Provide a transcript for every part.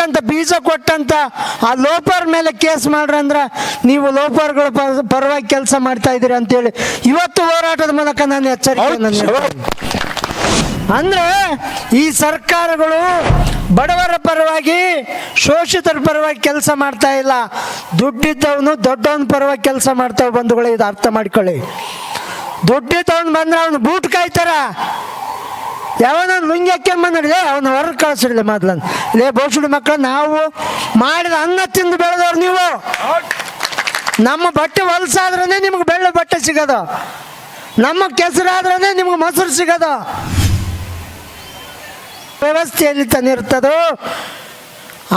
ಕೊಟ್ಟಂತ ಬೀಜ ಕೊಟ್ಟಂತ ಆ ಲೋಪರ್ ಮೇಲೆ ಕೇಸ್ ಮಾಡ್ರಿ ಅಂದ್ರೆ ನೀವು ಲೋಪರ್ಗಳ ಪರ- ಪರವಾಗಿ ಕೆಲಸ ಮಾಡ್ತಾ ಇದ್ದೀರಿ ಅಂತೇಳಿ ಇವತ್ತು ಹೋರಾಟದ ಮೂಲಕ ನಾನು ನೀಡ್ತೀನಿ. ಅಂದ್ರೆ ಈ ಸರ್ಕಾರಗಳು ಬಡವರ ಪರವಾಗಿ ಶೋಷಿತರ ಪರವಾಗಿ ಕೆಲಸ ಮಾಡ್ತಾ ಇಲ್ಲ. ದುಡ್ಡಿದ್ದವನು ದೊಡ್ಡವನ ಪರವಾಗಿ ಕೆಲಸ ಮಾಡ್ತಾವ ಬಂಧುಗಳು ಇದು ಅರ್ಥ ಮಾಡ್ಕೊಳ್ಳಿ. ದುಡ್ಡಿದ್ದವನು ಬಂದ್ರೆ ಅವನು ಬೂಟ್ ಕಾಯ್ತಾರ. ಯಾವನ ಲುಂಗಿ ಹಾಕ್ಯಂಡ್ ಬಂದಿರಲಿ ಅವನು ಹೊರಗೆ ಕಳಿಸಿರ್ಲಿ ಮೊದ್ಲನ್. ಲೇ, ಬೋಸುಡಿ ಮಕ್ಕಳು ನಾವು ಮಾಡಿದ ಅನ್ನ ತಿಂದು ಬೆಳೆದವ್ರು ನೀವು. ನಮ್ಮ ಬಟ್ಟೆ ಹೊಲಸಾದ್ರೇ ನಿಮ್ಗೆ ಬೆಳ್ಳ ಬಟ್ಟೆ ಸಿಗೋದು. ನಮ್ಮ ಕೆಸರಾದ್ರೇ ನಿಮ್ಗೆ ಮೊಸರು ಸಿಗೋದು. ವ್ಯವಸ್ಥೆಯಲ್ಲಿ ತಂದಿರ್ತದೋ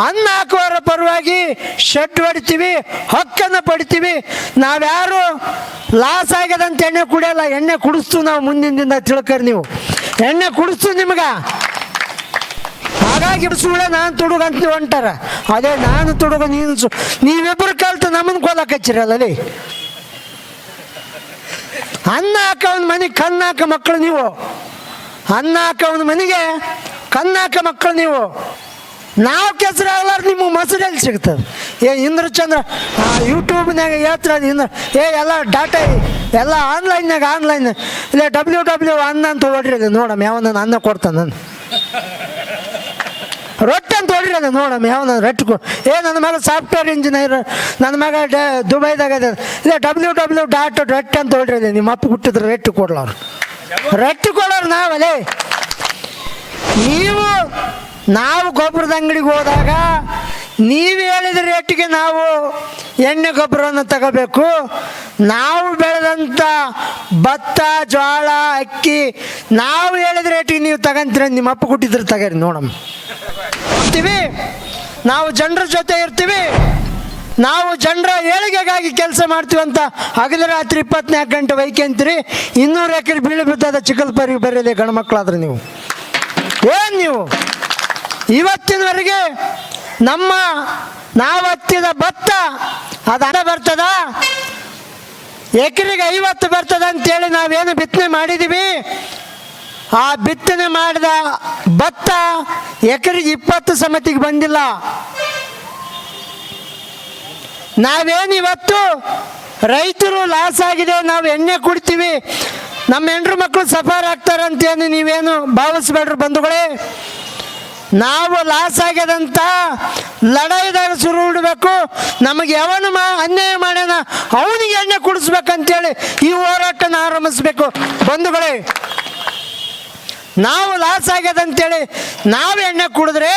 ಅನ್ನ ಹಾಕುವರ ಪರವಾಗಿ ಶೆಡ್ ಹೊಡಿತೀವಿ, ಹಕ್ಕನ್ನು ಪಡಿತೀವಿ. ನಾವ್ಯಾರು ಲಾಸ್ ಆಗ್ಯದಂತ ಎಣ್ಣೆ ಕುಡಿಯಲ್ಲ, ಎಣ್ಣೆ ಕುಡಿಸ್ತು ನಾವು ಮುಂದಿನ ದಿನ ತಿಳ್ಕರಿ ನೀವು. ಎಣ್ಣೆ ಕುಡಿಸ್ತು ನಿಮ್ಗೆ? ಹಾಗಾಗಿ ಬಿಡಿಸ್ಬಿಡ ನಾನು ತುಡುಗಂತ ಹೊಂಟಾರ. ಅದೇ ನಾನು ತುಡುಗ, ನೀನು ನೀವಿಬ್ಬರು ಕಲ್ತು ನಮ್ಮನ್ನು ಲೇ. ಅನ್ನ ಹಾಕವನ ಮನೆಗೆ ಕಣ್ಣಾಕ ಹಾಕ ಮಕ್ಕಳು ನೀವು. ಅನ್ನ ಹಾಕವನ ಮನೆಗೆ ಕಣ್ಣು ಹಾಕ ಮಕ್ಕಳು ನೀವು. ನಾವು ಕೆಸರಾಗಲಾರ ನಿಮ್ಮ ಮೊಸರಲ್ಲಿ ಸಿಗ್ತದೆ. ಏ, ಇಂದ್ರಚಂದ್ರ ಯೂಟ್ಯೂಬ್ನಾಗ ಹೇಳ್ತಾರೆ ಇಂದ್ರ ಏ, ಎಲ್ಲ ಡಾಟಾ ಎಲ್ಲ ಆನ್ಲೈನ್ನಾಗ ಆನ್ಲೈನ್ ಇಲ್ಲ ಡಬ್ಲ್ಯೂ ಡಬ್ಲ್ಯೂ ಅನ್ನ ಅಂತ ಹೊಡ್ರಿ ಅದು ನೋಡಮ್ಮ ಯಾವನ ಅನ್ನ ಕೊಡ್ತಾನೆ ನಾನು. ರೊಟ್ಟಿ ಅಂತ ಹೊಡ್ರಿ ಅದು ನೋಡಮ್ಮ ಯಾವನ ರೊಟ್ಟಿ ಕೊ ಏ, ನನ್ನ ಮಗ ಸಾಫ್ಟ್ವೇರ್ ಇಂಜಿನಿಯರ್ ನನ್ನ ಮಗ ದುಬೈದಾಗ ಇಲ್ಲ ಡಬ್ಲ್ಯೂ ಡಬ್ಲ್ಯೂ ಡಾಟ್ ರೊಟ್ಟಿ ಅಂತ ಹೊಡ್ರಿ ನಿಮ್ಮ ಅಪ್ಪ ಹುಟ್ಟಿದ್ರೆ ರೊಟ್ಟಿ ಕೊಡ್ಲವ್ರು. ರೊಟ್ಟಿ ಕೊಡೋರು ನಾವಲ್ಲೇ ನೀವು, ನಾವು ಗೊಬ್ಬರದ ಅಂಗಡಿಗೆ ಹೋದಾಗ ನೀವು ಹೇಳಿದ ರೇಟಿಗೆ ನಾವು ಎಣ್ಣೆ ಗೊಬ್ಬರವನ್ನು ತಗೋಬೇಕು. ನಾವು ಬೆಳೆದಂಥ ಭತ್ತ ಜೋಳ ಅಕ್ಕಿ, ನಾವು ಹೇಳಿದ ರೇಟಿಗೆ ನೀವು ತಗಂತೀರ ನಿಮ್ಮ ಅಪ್ಪ ಕೊಟ್ಟಿದ್ರೆ ತಗರಿ, ನೋಡಮ್ಮ. ಇರ್ತೀವಿ. ನಾವು ಜನರ ಜೊತೆ ಇರ್ತೀವಿ. ನಾವು ಜನರ ಏಳಿಗೆಗಾಗಿ ಕೆಲಸ ಮಾಡ್ತೀವಿ ಅಂತ ಹಗಲು ರಾತ್ರಿ ಇಪ್ಪತ್ನಾಲ್ಕು ಗಂಟೆ ವೈಕೆಂತೀರಿ ಇನ್ನೂರು ಎಕರೆ ಬೀಳು ಬಿದ್ದದ ಚಿಕ್ಕಲ್ಪರಿಗೆ ಬರೀಲಿ ಗಂಡ್ಮಕ್ಳಾದ್ರೆ ನೀವು. ಏನು ನೀವು? ಇವತ್ತಿನವರೆಗೆ ನಮ್ಮ ನಾವತ್ತಿದ ಭತ್ತ ಅದು ಅಡ ಬರ್ತದ? ಎಕರೆಗೆ ಐವತ್ತು ಬರ್ತದ ಅಂತೇಳಿ ನಾವೇನು ಬಿತ್ತನೆ ಮಾಡಿದ್ದೀವಿ ಆ ಬಿತ್ತನೆ ಮಾಡಿದ ಭತ್ತ ಎಕರೆಗೆ ಇಪ್ಪತ್ತು ಸಮತಿಗೆ ಬಂದಿಲ್ಲ. ನಾವೇನು ಇವತ್ತು ರೈತರು ಲಾಸ್ ಆಗಿದೆ, ನಾವು ಎಣ್ಣೆ ಕುಡಿತೀವಿ. ನಮ್ಮ ಹೆಂಡ್ರು ಮಕ್ಕಳು ಸಫರ್ ಆಗ್ತಾರಂತೇನು ನೀವೇನು ಭಾವಿಸ್ಬೇಡ್ರಿ ಬಂಧುಗಳೇ. ನಾವು ಲಾಸ್ ಆಗ್ಯದಂತ ಲಡಾಯಿದಾಗ ಶುರು ಇಡಬೇಕು ನಮಗೆ ಯಾವನು ಮಾ ಅನ್ಯಾಯ ಮಾಡ್ಯಾನ, ಅವನಿಗೆ ಎಣ್ಣೆ ಕುಡಿಸ್ಬೇಕಂತೇಳಿ ಈ ಹೋರಾಟನ ಆರಂಭಿಸ್ಬೇಕು. ಬಂಧುಗಳೇ, ನಾವು ಲಾಸ್ ಆಗ್ಯದಂತೇಳಿ ನಾವು ಎಣ್ಣೆ ಕುಡಿದ್ರೆ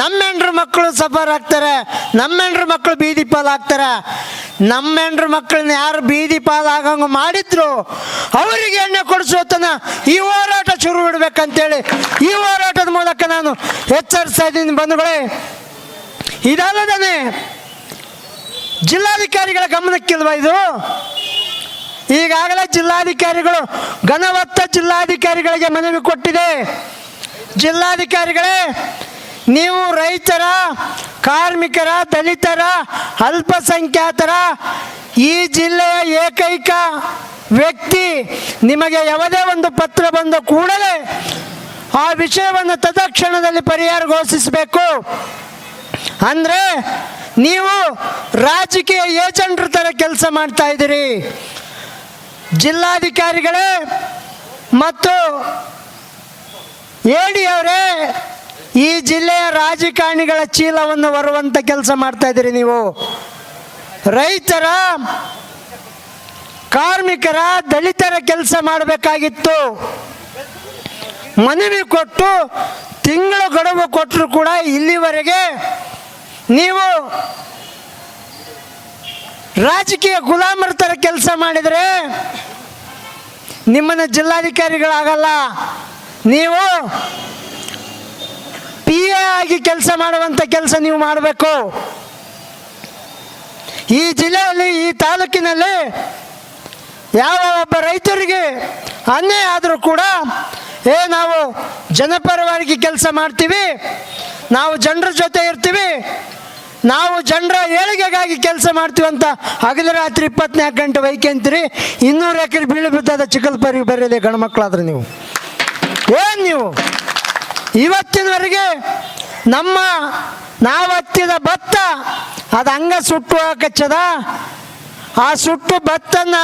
ನಮ್ಮ ಹೆಂಡ್ರ ಮಕ್ಕಳು ಸಫರ್ ಆಗ್ತಾರೆ, ನಮ್ಮ ಹೆಂಡ್ರ ಮಕ್ಕಳು ಬೀದಿ ಪಾಲಾಗ್ತಾರೆ ನಮ್ಮ ಹೆಂಡ್ರ ಮಕ್ಕಳನ್ನ ಯಾರು ಬೀದಿ ಪಾಲಾಗಂಗೆ ಮಾಡಿದ್ರು, ಅವರಿಗೆ ಎಣ್ಣೆ ಕೊಡಿಸೋತನ ಈ ಹೋರಾಟ ಶುರು ಬಿಡ್ಬೇಕಂತೇಳಿ ಈ ಹೋರಾಟದ ಮೂಲಕ ನಾನು ಎಚ್ಚರಿಸ್ತಾ ಇದ್ದೀನಿ ಬಂಧುಗಳೇ ಇದಲ್ಲದೇ ಜಿಲ್ಲಾಧಿಕಾರಿಗಳ ಗಮನಕ್ಕಿಲ್ವ ಇದು? ಈಗಾಗಲೇ ಜಿಲ್ಲಾಧಿಕಾರಿಗಳು ಘನವತ್ತ ಜಿಲ್ಲಾಧಿಕಾರಿಗಳಿಗೆ ಮನವಿ ಕೊಟ್ಟಿದೆ. ಜಿಲ್ಲಾಧಿಕಾರಿಗಳೇ ನೀವು ರೈತರ, ಕಾರ್ಮಿಕರ, ದಲಿತರ, ಅಲ್ಪಸಂಖ್ಯಾತರ, ಈ ಜಿಲ್ಲೆಯ ಏಕೈಕ ವ್ಯಕ್ತಿ ನಿಮಗೆ ಯಾವುದೇ ಒಂದು ಪತ್ರ ಬಂದ ಕೂಡಲೇ ಆ ವಿಷಯವನ್ನು ತದಕ್ಷಣದಲ್ಲಿ ಪರಿಹಾರ ಘೋಷಿಸಬೇಕು. ಅಂದರೆ ನೀವು ರಾಜಕೀಯ ಏಜೆಂಟ್ರ ಥರ ಕೆಲಸ ಮಾಡ್ತಾ ಇದ್ದೀರಿ. ಜಿಲ್ಲಾಧಿಕಾರಿಗಳೇ ಮತ್ತು ಎಡಿ ಅವರೇ ಈ ಜಿಲ್ಲೆಯ ರಾಜಕಾರಣಿಗಳ ಚೀಲವನ್ನು ಹೊರುವಂಥ ಕೆಲಸ ಮಾಡ್ತಾ ಇದ್ದೀರಿ ನೀವು. ರೈತರ, ಕಾರ್ಮಿಕರ, ದಲಿತರ ಕೆಲಸ ಮಾಡಬೇಕಾಗಿತ್ತು. ಮನವಿ ಕೊಟ್ಟು ತಿಂಗಳ ಗಡುವು ಕೊಟ್ಟರು ಕೂಡ ಇಲ್ಲಿವರೆಗೆ ನೀವು ರಾಜಕೀಯ ಗುಲಾಮರ ಥರ ಕೆಲಸ ಮಾಡಿದರೆ ನಿಮ್ಮನ್ನು ಜಿಲ್ಲಾಧಿಕಾರಿಗಳಾಗಲ್ಲ. ನೀವು ಪಿ ಎ ಆಗಿ ಕೆಲಸ ಮಾಡುವಂಥ ಕೆಲಸ ನೀವು ಮಾಡಬೇಕು. ಈ ಜಿಲ್ಲೆಯಲ್ಲಿ, ಈ ತಾಲೂಕಿನಲ್ಲಿ ಯಾವ ಒಬ್ಬ ರೈತರಿಗೆ ಅನ್ಯಾಯ ಆದರೂ ಕೂಡ, ಏ ನಾವು ಜನಪರವಾಗಿ ಕೆಲಸ ಮಾಡ್ತೀವಿ, ನಾವು ಜನರ ಜೊತೆ ಇರ್ತೀವಿ, ನಾವು ಜನರ ಏಳಿಗೆಗಾಗಿ ಕೆಲಸ ಮಾಡ್ತೀವಿ ಅಂತ ಹಗಲು ರಾತ್ರಿ ಇಪ್ಪತ್ನಾಲ್ಕು ಗಂಟೆ ವೈಕೆಂತೀರಿ ಇನ್ನೂರು ಎಕರೆ ಬೀಳು ಬಿದ್ದದ ಚಿಕ್ಕಲ್ಪರಿಗೆ ಬರೀಲಿ ಗಂಡ್ಮಕ್ಳಾದ್ರೆ ನೀವು. ಏನು ನೀವು? ಇವತ್ತಿನವರೆಗೆ ನಮ್ಮ ನಾವತ್ತಿದ ಭತ್ತ ಅದು ಹಂಗ ಸುಟ್ಟು ಹಾಕಚ್ಚದ? ಆ ಸುಟ್ಟು ಭತ್ತನ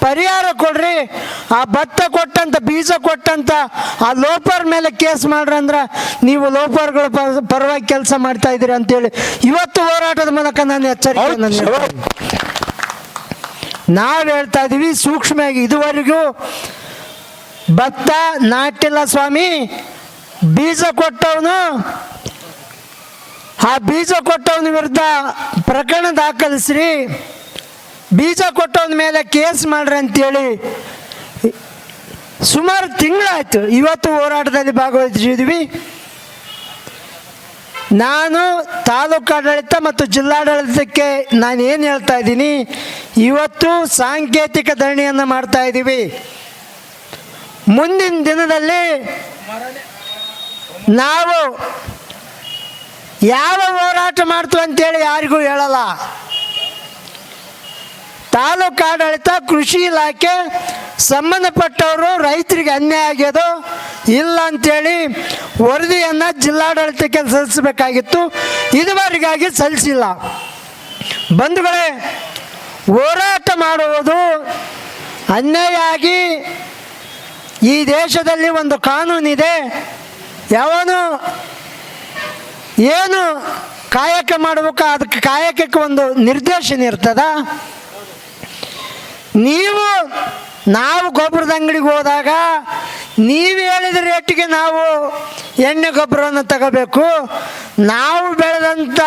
ಪರಿಹಾರ ಕೊಡ್ರಿ. ಆ ಭತ್ತ ಕೊಟ್ಟಂತ ಬೀಜ ಕೊಟ್ಟಂತ ಆ ಲೋಪರ್ ಮೇಲೆ ಕೇಸ್ ಮಾಡ್ರಿ ಅಂದ್ರೆ ನೀವು ಲೋಪರ್ಗಳ ಪರ- ಪರವಾಗಿ ಕೆಲಸ ಮಾಡ್ತಾ ಇದ್ದೀರಿ ಅಂತೇಳಿ ಇವತ್ತು ಹೋರಾಟದ ಮೂಲಕ ನಾನು ಎಚ್ಚರಿಕೆ ನಾವು ಹೇಳ್ತಾ ಇದೀವಿ ಸೂಕ್ಷ್ಮವಾಗಿ ಇದುವರೆಗೂ ಭತ್ತ ನಾಟಿಲ್ಲ ಸ್ವಾಮಿ. ಬೀಜ ಕೊಟ್ಟವನು, ಆ ಬೀಜ ಕೊಟ್ಟವನ ವಿರುದ್ಧ ಪ್ರಕರಣ ದಾಖಲಿಸ್ರಿ. ಬೀಜ ಕೊಟ್ಟವನ ಮೇಲೆ ಕೇಸ್ ಮಾಡ್ರಿ ಅಂತೇಳಿ ಸುಮಾರು ತಿಂಗಳಾಯ್ತು. ಇವತ್ತು ಹೋರಾಟದಲ್ಲಿ ಭಾಗವಹಿಸಿದ್ವಿ. ನಾನು ತಾಲೂಕು ಆಡಳಿತ ಮತ್ತು ಜಿಲ್ಲಾಡಳಿತಕ್ಕೆ ನಾನು ಏನು ಹೇಳ್ತಾ ಇದ್ದೀನಿ? ಇವತ್ತು ಸಾಂಕೇತಿಕ ಧರಣಿಯನ್ನು ಮಾಡ್ತಾ ಇದ್ದೀವಿ ಮುಂದಿನ ದಿನದಲ್ಲಿ ನಾವು ಯಾವ ಹೋರಾಟ ಮಾಡ್ತೀವಿ ಅಂತೇಳಿ ಯಾರಿಗೂ ಹೇಳಲ್ಲ. ತಾಲೂಕು ಆಡಳಿತ ಕೃಷಿ ಇಲಾಖೆ ಸಂಬಂಧಪಟ್ಟವರು ರೈತರಿಗೆ ಅನ್ಯಾಯ ಆಗ್ಯೋದು ಇಲ್ಲ ಅಂತೇಳಿ ವರದಿಯನ್ನು ಜಿಲ್ಲಾಡಳಿತಕ್ಕೆ ಸಲ್ಲಿಸಬೇಕಾಗಿತ್ತು. ಇದುವರೆಗಾಗಿ ಸಲ್ಲಿಸಿಲ್ಲ. ಬಂಧುಗಳೇ, ಹೋರಾಟ ಮಾಡುವುದು ಅನ್ಯಾಯ ಆಗಿ ಈ ದೇಶದಲ್ಲಿ ಒಂದು ಕಾನೂನಿದೆ. ಯಾವನು? ಏನು ಕಾಯಕ ಮಾಡಬೇಕು? ಅದಕ್ಕೆ ಕಾಯಕಕ್ಕೆ ಒಂದು ನಿರ್ದೇಶನ ಇರ್ತದ. ನೀವು ನಾವು ಗೊಬ್ಬರದ ಅಂಗಡಿಗೆ ಹೋದಾಗ ನೀವು ಹೇಳಿದ ರೇಟಿಗೆ ನಾವು ಎಣ್ಣೆ ಗೊಬ್ಬರವನ್ನು ತಗೋಬೇಕು. ನಾವು ಬೆಳೆದಂಥ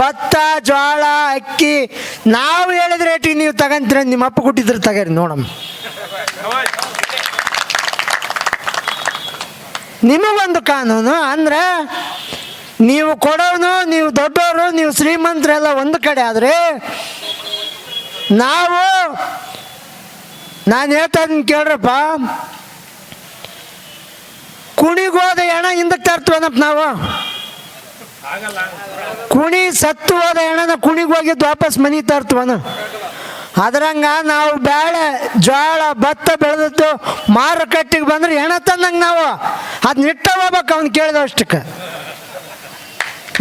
ಭತ್ತ ಜೋಳ ಅಕ್ಕಿ, ನಾವು ಹೇಳಿದ ರೇಟಿಗೆ ನೀವು ತಗಂತೀರ ನಿಮ್ಮ ಅಪ್ಪ ಕೊಟ್ಟಿದ್ರು ತಗರಿ ನೋಡಮ್ಮ. ನಿಮಗೊಂದು ಕಾನೂನು ಅಂದ್ರೆ ನೀವು ಕೊಡೋನು, ನೀವು ದೊಡ್ಡವರು ನೀವು ಶ್ರೀಮಂತರೆಲ್ಲ ಒಂದು ಕಡೆ ಆದರೆ ನಾವು, ನಾನು ಹೇಳ್ತಾ ಕೇಳ್ರಪ್ಪ, ಕುಣಿಗೋದ ಹೆಣ ಹಿಂದಕ್ಕೆ ತರ್ತೀವನಪ್ಪ ನಾವು. ಕುಣಿ ಸತ್ತು ಹೋದ ಹೆಣನ ಕುಣಿಗೋಗಿದ್ದು ವಾಪಸ್ ಮನೆಗೆ ತರ್ತೀವನ. ಅದ್ರಂಗ ನಾವು ಬೇಳೆ ಜೋಳ ಭತ್ತ ಬೆಳೆದಿತ್ತು, ಮಾರುಕಟ್ಟೆಗೆ ಬಂದ್ರೆ ಹೆಣ ತಂದಂಗೆ ನಾವು. ಅದನ್ನ ನಿಟ್ಟ ಹೋಗ್ಬೇಕು ಅವ್ನು ಕೇಳಿದಷ್ಟಕ್ಕೆ.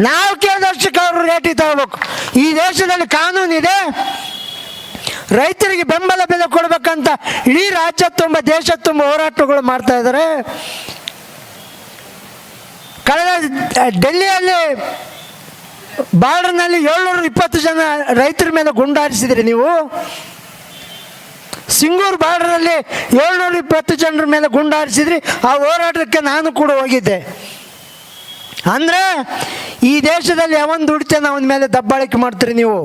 ನಾವು ಕೇಳಿದಷ್ಟಕ್ಕೆ ಅವರು ರೇಟಿಗೆ ತಗೋಬೇಕು. ಈ ದೇಶದಲ್ಲಿ ಕಾನೂನಿದೆ. ರೈತರಿಗೆ ಬೆಂಬಲ ಬೆಲೆ ಕೊಡಬೇಕಂತ ಇಡೀ ರಾಜ್ಯ ತುಂಬ, ದೇಶ ತುಂಬ ಹೋರಾಟಗಳು ಮಾಡ್ತಾ ಇದ್ದಾರೆ. ಕಳೆದ ಡೆಲ್ಲಿಯಲ್ಲಿ ಬಾರ್ಡರ್ನಲ್ಲಿ ಏಳ್ನೂರ ಇಪ್ಪತ್ತು ಜನ ರೈತರ ಮೇಲೆ ಗುಂಡಾರಿಸಿದ್ರಿ ನೀವು? ಸಿಂಗೂರು ಬಾರ್ಡರಲ್ಲಿ ಏಳ್ನೂರ ಇಪ್ಪತ್ತು ಜನರ ಮೇಲೆ ಗುಂಡಾರಿಸಿದ್ರಿ, ಆ ಹೋರಾಟಕ್ಕೆ ನಾನು ಕೂಡ ಹೋಗಿದ್ದೆ. ಅಂದರೆ, ಈ ದೇಶದಲ್ಲಿ ಯಾವನ್ ದುಡಿತಾನೆ ಅವನ ಮೇಲೆ ದಬ್ಬಾಳಿಕೆ ಮಾಡ್ತೀರಿ ನೀವು?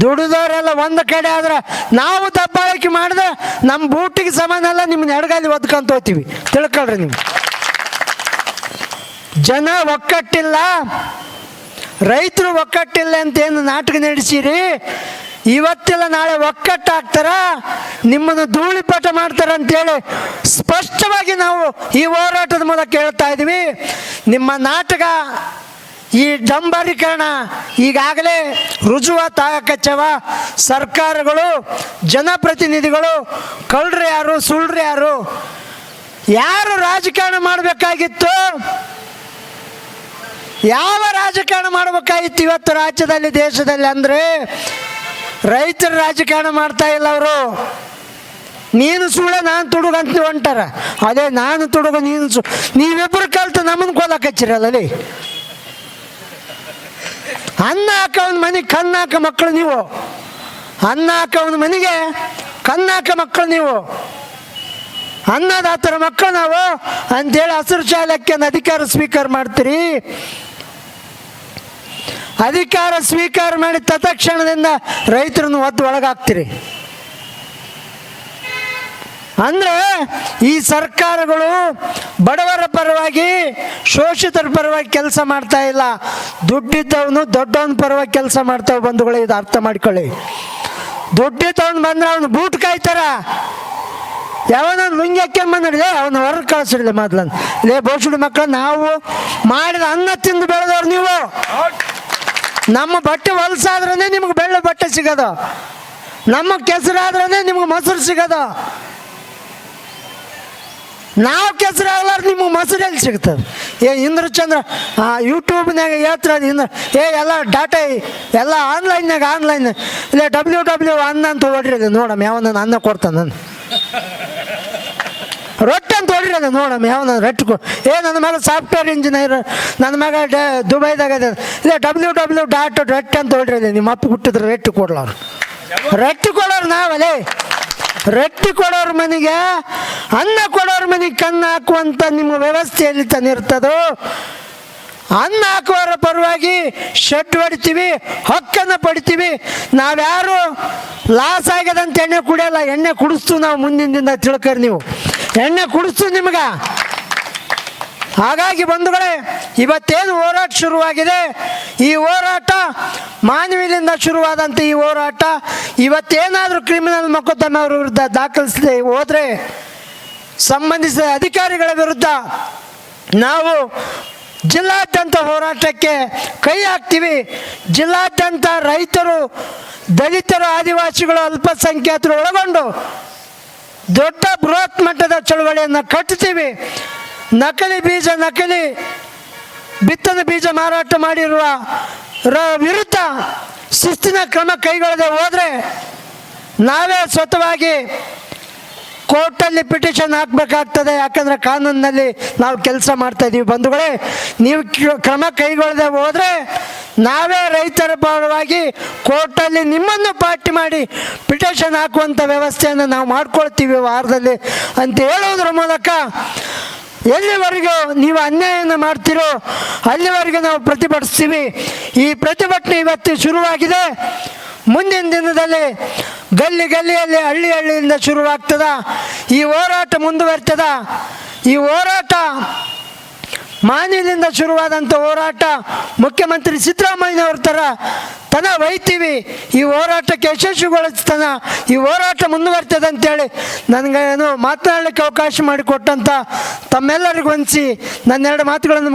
ದುಡಿದವರೆಲ್ಲ ಒಂದು ಕಡೆ ಆದ್ರೆ ನಾವು ದಬ್ಬಾಳಿಕೆ ಮಾಡಿದ್ರೆ ನಮ್ಮ ಬೂಟಿಗೆ ಸಮಾನ ಅಲ್ಲ ನಿಮ್ಮನ್ನ ಎಡಗಾಲಿ ಒದ್ಕೊಂತ ಹೋಗ್ತೀವಿ. ತಿಳ್ಕೊಳ್ರಿ ನೀವು. ಜನ ಒಕ್ಕಟ್ಟಿಲ್ಲ. ರೈತರು ಒಕ್ಕಟ್ಟಿಲ್ಲ ಅಂತ ಏನು ನಾಟಕ ನಡೆಸಿರಿ? ಇವತ್ತಿಲ್ಲ ನಾಳೆ ಒಕ್ಕಟ್ಟಾಗ್ತಾರ? ನಿಮ್ಮನ್ನು ಧೂಳಿಪಟ ಮಾಡ್ತಾರ ಅಂತೇಳಿ ಸ್ಪಷ್ಟವಾಗಿ ನಾವು ಈ ಹೋರಾಟದ ಮೂಲಕ ಹೇಳ್ತಾ ಇದ್ದೀವಿ. ನಿಮ್ಮ ನಾಟಕ ಈ ಡಂಬರೀಕರಣ ಈಗಾಗಲೇ ರುಜುವಾತಾಗಚ್ಚವ ಸರ್ಕಾರಗಳು, ಜನಪ್ರತಿನಿಧಿಗಳು, ಕಳ್ಳರು ಯಾರು ಸುಳ್ಳ್ರು ಯಾರು ಯಾರು ರಾಜಕಾರಣ ಮಾಡಬೇಕಾಗಿತ್ತು? ಯಾವ ರಾಜಕಾರಣ ಮಾಡಬೇಕಾಗಿತ್ತು ಇವತ್ತು ರಾಜ್ಯದಲ್ಲಿ, ದೇಶದಲ್ಲಿ ಅಂದರೆ ರೈತರ ರಾಜಕಾರಣ ಮಾಡ್ತಾ ಇಲ್ಲ ಅವರು. ನೀನು ಸುಳ್ಳ, ನಾನು ತುಡುಗ ಅಂತ ಹೊಂಟಾರ ಅದೇ ನಾನು ತುಡುಗ, ನೀನು ಸು ನೀವಿಬ್ಬರು ಕಲ್ತು ನಮ್ಮನ್ನು ಕೊಲಕ್ಕೆ ಹಚ್ಚಿರಲ್ಲ ಅನ್ನ ಹಾಕವನ ಮನೆಗೆ ಕಣ್ಣಾಕ ಮಕ್ಕಳು ನೀವು. ಅನ್ನ ಹಾಕವನ ಮನೆಗೆ ಕಣ್ಣಾಕ ಮಕ್ಕಳು ನೀವು. ಅನ್ನದಾತರ ಮಕ್ಕಳು ನಾವು. ಅಂತೇಳಿ ಹಸಿರು ಶಾಲೆಕ್ಕೆ ಅಧಿಕಾರ ಸ್ವೀಕಾರ ಮಾಡ್ತೀರಿ. ಅಧಿಕಾರ ಸ್ವೀಕಾರ ಮಾಡಿ ತತ್ಕ್ಷಣದಿಂದ ರೈತರನ್ನು ಒದ್ದು ಒಳಗಾಗ್ತೀರಿ. ಅಂದ್ರೆ ಈ ಸರ್ಕಾರಗಳು ಬಡವರ ಪರವಾಗಿ, ಶೋಷಿತರ ಪರವಾಗಿ ಕೆಲಸ ಮಾಡ್ತಾ ಇಲ್ಲ. ದುಡ್ಡಿದ್ದವನು ದೊಡ್ಡವನ ಪರವಾಗಿ ಕೆಲಸ ಮಾಡ್ತಾವೆ ಬಂಧುಗಳು, ಇದು ಅರ್ಥ ಮಾಡ್ಕೊಳ್ಳಿ. ದುಡ್ಡಿದ್ದವನು ಬಂದ್ರೆ ಅವನು ಬೂಟ್ ಕಾಯ್ತಾರ. ಯಾವನ ಲುಂಗಕ್ಕೆ ಹಾಕ್ಯಂಬಂದ್ರೆ ಅವನು ಹೊರಗೆ ಕಳಿಸಿಡ್ಲಿ ಮೊದ್ಲನ್. ಲೇ ಬೋಸುಡಿ ಮಕ್ಕಳು ನಾವು ಮಾಡಿದ ಅನ್ನ ತಿಂದು ಬೆಳೆದವ್ರು ನೀವು. ನಮ್ಮ ಬಟ್ಟೆ ಹೊಲಸಾದ್ರೇ ನಿಮ್ಗೆ ಬೆಳ್ಳ ಬಟ್ಟೆ ಸಿಗೋದು. ನಮ್ಮ ಕೆಸರಾದ್ರೇ ನಿಮ್ಗೆ ಮೊಸರು ಸಿಗೋದು. ನಾವು ಕೆಸರು ಆಗ್ಲಾರ ನಿಮ್ಗೆ ಮೊಸರು ಎಲ್ಲಿ ಸಿಗ್ತದೆ? ಏ ಇಂದ್ರಚಂದ್ರ, ಆ ಯೂಟ್ಯೂಬ್ನಾಗ ಹೇಳ್ತಿರೋದು ಇಂದ್ರ, ಏ ಎಲ್ಲ ಡಾಟಾ ಎಲ್ಲ ಆನ್ಲೈನ್ಯಾಗ ಆನ್ಲೈನ್ ಇಲ್ಲ ಡಬ್ಲ್ಯೂ ಡಬ್ಲ್ಯೂ ಅನ್ನ ಅಂತ ಹೊಡ್ರಿ ನೋಡಮ್ಮ ನಾನು ಅನ್ನ ಕೊಡ್ತಾನೆ. ನಾನು ರೊಟ್ಟಿ ಅದನ್ನು ನೋಡಮ್ಮ, ಯಾವ ನಾನು ಕೊ ಏ, ನನ್ನ ಮಗ ಸಾಫ್ಟ್ವೇರ್ ಇಂಜಿನಿಯರ್ ನನ್ನ ಮಗ ಡ ದುಬೈದಾಗ ಇಲ್ಲ ಡಬ್ಲ್ಯೂ ಡಬ್ಲ್ಯೂ ಡಾಟ್ ರೆಟ್ ಅಂತ ಹೊಡ್ರಿ ನಿಮ್ಮ ಅಪ್ಪ ಹುಟ್ಟಿದ್ರೆ ರೆಟ್ಟು ಕೊಡಲಾರ ರೆಟ್ಟು ಕೊಡೋರು ನಾವಲೇ. ರೊಟ್ಟಿ ಕೊಡೋರ ಮನೆಗೆ ಅನ್ನ ಕೊಡೋರ ಮನೆಗೆ ಕಣ್ಣು ಹಾಕುವಂಥ ನಿಮ್ಮ ವ್ಯವಸ್ಥೆ ಎಲ್ಲಿ ಇರ್ತದೋ, ಅನ್ನ ಹಾಕುವವರ ಪರವಾಗಿ ಶೆಡ್ ಹೊಡಿತೀವಿ, ಹಕ್ಕನ್ನು ಪಡಿತೀವಿ. ನಾವ್ಯಾರು ಲಾಸ್ ಆಗ್ಯದಂತ ಎಣ್ಣೆ ಕುಡಿಯಲ್ಲ, ಎಣ್ಣೆ ಕುಡಿಸ್ತು ನಾವು ಮುಂದಿನ ದಿನ ತಿಳ್ಕರಿ ನೀವು. ಎಣ್ಣೆ ಕುಡಿಸ್ತು ನಿಮ್ಗೆ. ಹಾಗಾಗಿ ಬಂಧುಗಳೇ, ಇವತ್ತೇನು ಹೋರಾಟ ಶುರುವಾಗಿದೆ? ಈ ಹೋರಾಟ ಮಾನವೀಯಿಂದ ಶುರುವಾದಂಥ ಈ ಹೋರಾಟ. ಇವತ್ತೇನಾದರೂ ಕ್ರಿಮಿನಲ್ ಮೊಕದ್ದಮೆ ಅವರ ವಿರುದ್ಧ ದಾಖಲಿಸದೆ ಹೋದರೆ, ಸಂಬಂಧಿಸಿದ ಅಧಿಕಾರಿಗಳ ವಿರುದ್ಧ ನಾವು ಜಿಲ್ಲಾದ್ಯಂತ ಹೋರಾಟಕ್ಕೆ ಕೈ ಹಾಕ್ತೀವಿ. ಜಿಲ್ಲಾದ್ಯಂತ ರೈತರು, ದಲಿತರು, ಆದಿವಾಸಿಗಳು ಅಲ್ಪಸಂಖ್ಯಾತರು ಒಳಗೊಂಡು ದೊಡ್ಡ ಬೃಹತ್ ಮಟ್ಟದ ಚಳುವಳಿಯನ್ನು ಕಟ್ಟುತ್ತೀವಿ ನಕಲಿ ಬೀಜ, ನಕಲಿ ಬಿತ್ತನೆ ಬೀಜ ಮಾರಾಟ ಮಾಡಿರುವ ವಿರುದ್ಧ ಶಿಸ್ತಿನ ಕ್ರಮ ಕೈಗೊಳ್ಳದೆ ಹೋದರೆ ನಾವೇ ಸ್ವತವಾಗಿ ಕೋರ್ಟಲ್ಲಿ ಪಿಟಿಷನ್ ಹಾಕಬೇಕಾಗ್ತದೆ. ಯಾಕಂದರೆ ಕಾನೂನಿನಲ್ಲಿ ನಾವು ಕೆಲಸ ಮಾಡ್ತಾ ಇದ್ದೀವಿ ಬಂಧುಗಳೇ. ನೀವು ಕ್ರಮ ಕೈಗೊಳ್ಳದೆ ಹೋದರೆ ನಾವೇ ರೈತರ ಪರವಾಗಿ ಕೋರ್ಟಲ್ಲಿ ನಿಮ್ಮನ್ನು ಪಾರ್ಟಿ ಮಾಡಿ ಪಿಟಿಷನ್ ಹಾಕುವಂಥ ವ್ಯವಸ್ಥೆಯನ್ನು ನಾವು ಮಾಡ್ಕೊಳ್ತೀವಿ ವಾರದಲ್ಲಿ ಅಂತ ಹೇಳೋದ್ರ ಮೂಲಕ ಎಲ್ಲಿವರೆಗೂ ನೀವು ಅನ್ಯಾಯವನ್ನು ಮಾಡ್ತೀರೋ ಅಲ್ಲಿವರೆಗೂ ನಾವು ಪ್ರತಿಭಟಿಸ್ತೀವಿ. ಈ ಪ್ರತಿಭಟನೆ ಇವತ್ತು ಶುರುವಾಗಿದೆ. ಮುಂದಿನ ದಿನದಲ್ಲಿ ಗಲ್ಲಿ ಗಲ್ಲಿಯಲ್ಲಿ ಹಳ್ಳಿ ಹಳ್ಳಿಯಿಂದ ಶುರುವಾಗ್ತದ. ಈ ಹೋರಾಟ ಮುಂದುವರ್ತದ. ಈ ಹೋರಾಟ ಮಾನ್ಯದಿಂದ ಶುರುವಾದಂಥ ಹೋರಾಟ ಮುಖ್ಯಮಂತ್ರಿ ಸಿದ್ದರಾಮಯ್ಯನವ್ರ ಥರ ತನ ಒಯ್ತೀವಿ ಈ ಹೋರಾಟಕ್ಕೆ ಯಶಸ್ವಿಗೊಳಿಸ್ತನ. ಈ ಹೋರಾಟ ಮುಂದುವರ್ತದೆ ಅಂತೇಳಿ ನನಗೇನು ಮಾತನಾಡಲಿಕ್ಕೆ ಅವಕಾಶ ಮಾಡಿಕೊಟ್ಟಂಥ ತಮ್ಮೆಲ್ಲರಿಗೂ ಹೊಂದಿಸಿ ನನ್ನೆರಡು ಮಾತುಗಳನ್ನು